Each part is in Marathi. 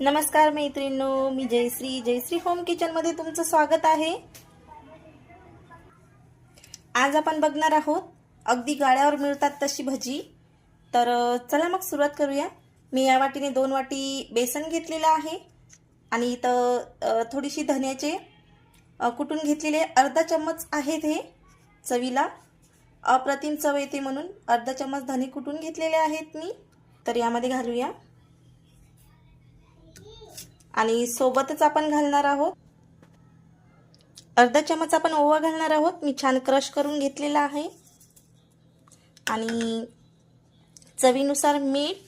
नमस्कार मैत्रिणींनो मी जयश्री. जयश्री होम किचनमध्ये तुमचं स्वागत आहे. आज आपण बघणार आहोत अगदी गाळ्यावर मिळतात तशी भजी. तर चला मग सुरुवात करूया. मी या वाटीने दोन वाटी बेसन घेतलेलं आहे. आणि इथं थोडीशी धन्याचे कुठून कुटून घेतलेले अर्धा चम्मच आहेत हे चवीला. अप्रतिम चव येते म्हणून अर्धा चम्मच धने कुटून घेतलेले आहेत मी. तर यामध्ये घालूया. आणि सोबतच आपण घालणार आहोत. अर्धा चमच आपण ओवा घालणार आहोत. मी छान क्रश करून घेतलेला आहे. आणि चवीनुसार मीठ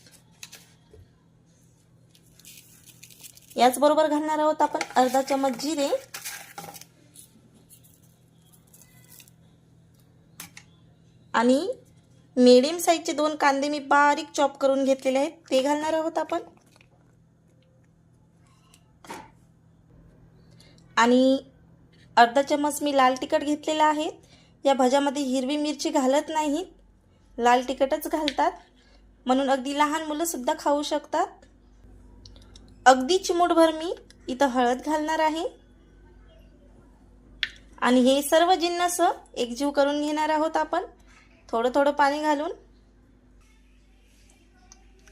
याचबरोबर घालणार आहोत आपण अर्धा चमच जिरे. आणि मिडियम साईजचे दोन कांदे मी बारीक चॉप करून घेतलेले आहेत. ते घालणार आहोत आपण. आणि अर्धा चम्मच मी लाल तिखट घेतलेला आहे. या भज्यामध्ये हिरवी मिरची घालत नाहीत लाल तिखटच घालतात. म्हणून अगदी लहान मुलंसुद्धा खाऊ शकतात. अगदी चिमूटभर मी इथं हळद घालणार आहे. आणि हे सर्व जिन्नस एकजीव करून घेणार आहोत आपण. थोडं थोडं पाणी घालून.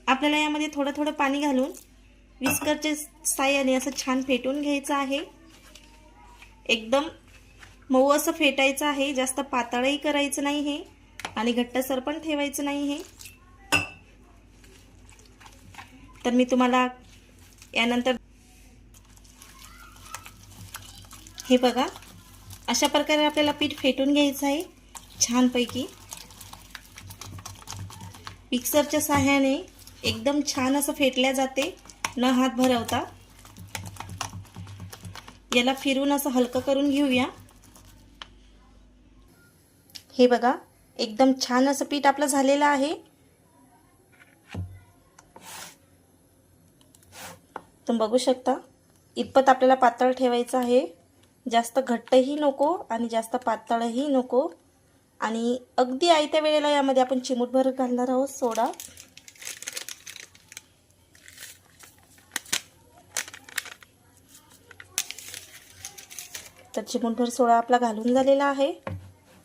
आपल्याला यामध्ये थोडं थोडं पाणी घालून विस्करच्या साह्याने असं छान फेटून घ्यायचं आहे. एकदम मऊ असं फेटायचं आहे. जास्त पातळही करायचं नाही हे. आणि घट्टसर पण ठेवायचं नाही हे. तर मी तुम्हाला यानंतर हे बघा. अशा प्रकारे आपल्याला पीठ फेटून घ्यायचं आहे. छानपैकी. मिक्सरच्या सहाय्याने एकदम छान असं फेटल्या जाते. न हात भरवता. याला फिरून असं हलकं करून घेऊया. हे बघा एकदम छान असं पीठ आपलं झालेलं आहे. तुम्ही बघू शकता इतपत आपल्याला पातळ ठेवायचं आहे. जास्त घट्टही नको आणि जास्त पातळही नको. आणि अगदी आयत्या वेळेला यामध्ये आपण चिमूटभर घालणार आहोत सोडा. तर चिमूटभर सोळा आपला घालून झालेला आहे.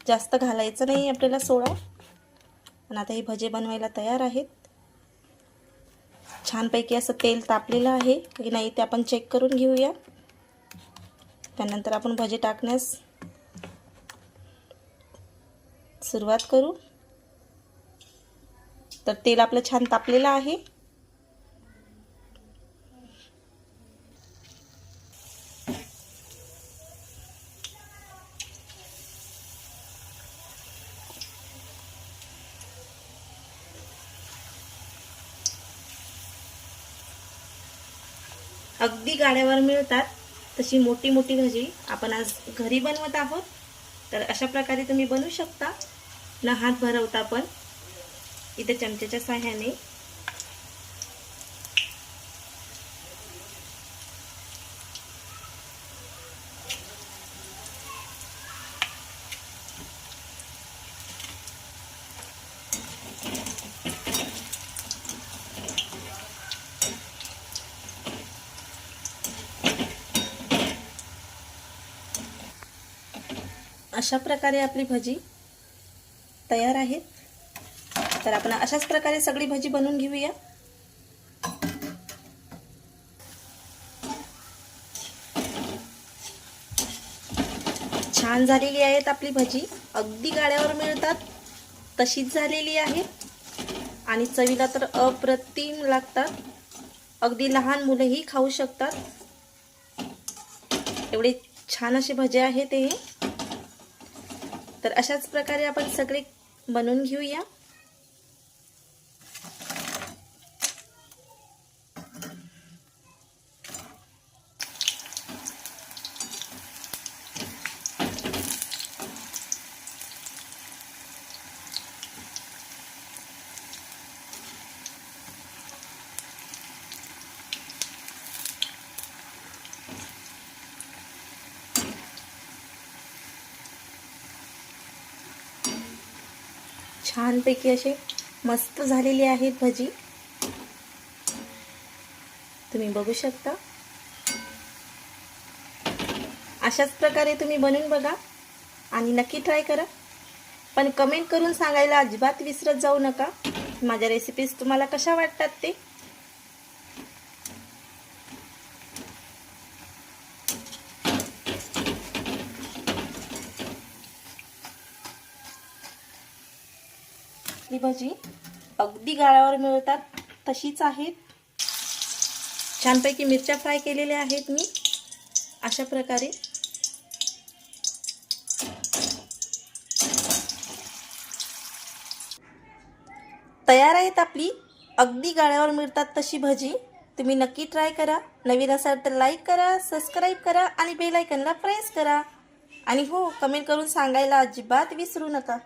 जास्त घालायचं नाही आपल्याला सोळा आणि आता हे भजे बनवायला तयार आहेत. छानपैकी असं तेल तापलेलं आहे. की नाही ते आपण चेक करून घेऊया. त्यानंतर आपण भजे टाकण्यास सुरुवात करू. तर तेल आपलं छान तापलेलं आहे. अगदी गाड्यावर मिळतात तशी मोठी मोठी भजी आपण आज घरी बनवत आहोत. तर अशा प्रकारे तुम्ही बनवू शकता. न हात भरवता पण. इथे चमच्याच्या साह्याने अशा प्रकारे आपली भजी तयार आहेत. तर आपण अशाच प्रकारे सगळी भजी बनवून घेऊया. छान झालेली आहेत आपली भजी. अगदी गाड्यावर मिळतात. तशीच झालेली आहे. आणि चवीला तर अप्रतिम लागतात. अगदी लहान मुलंही खाऊ शकतात. एवढे छान असे भजे आहेत हे तर अशाच प्रकारे आपण सगळे बनवून घेऊया. छानपैकी असे मस्त झालेली आहेत भजी. तुम्ही बघू शकता. अशाच प्रकारे तुम्ही बनवून बघा आणि नक्की ट्राय करा. पण कमेंट करून सांगायला अजिबात विसरत जाऊ नका. माझ्या रेसिपीज तुम्हाला कशा वाटतात ते? ही भाजी? अगदी गाळ्यावर मिळतात तशीच आहेत. छानपैकी मिरच्या फ्राय केलेल्या आहेत मी अशा प्रकारे. तयार आहेत आपली अगदी गाळ्यावर मिळतात तशी भजी. तुम्ही नक्की ट्राय करा. नवीन असाल तर लाईक करा सबस्क्राईब करा आणि बेल आयकनला प्रेस करा. आणि हो कमेंट करून सांगायला अजिबात विसरू नका.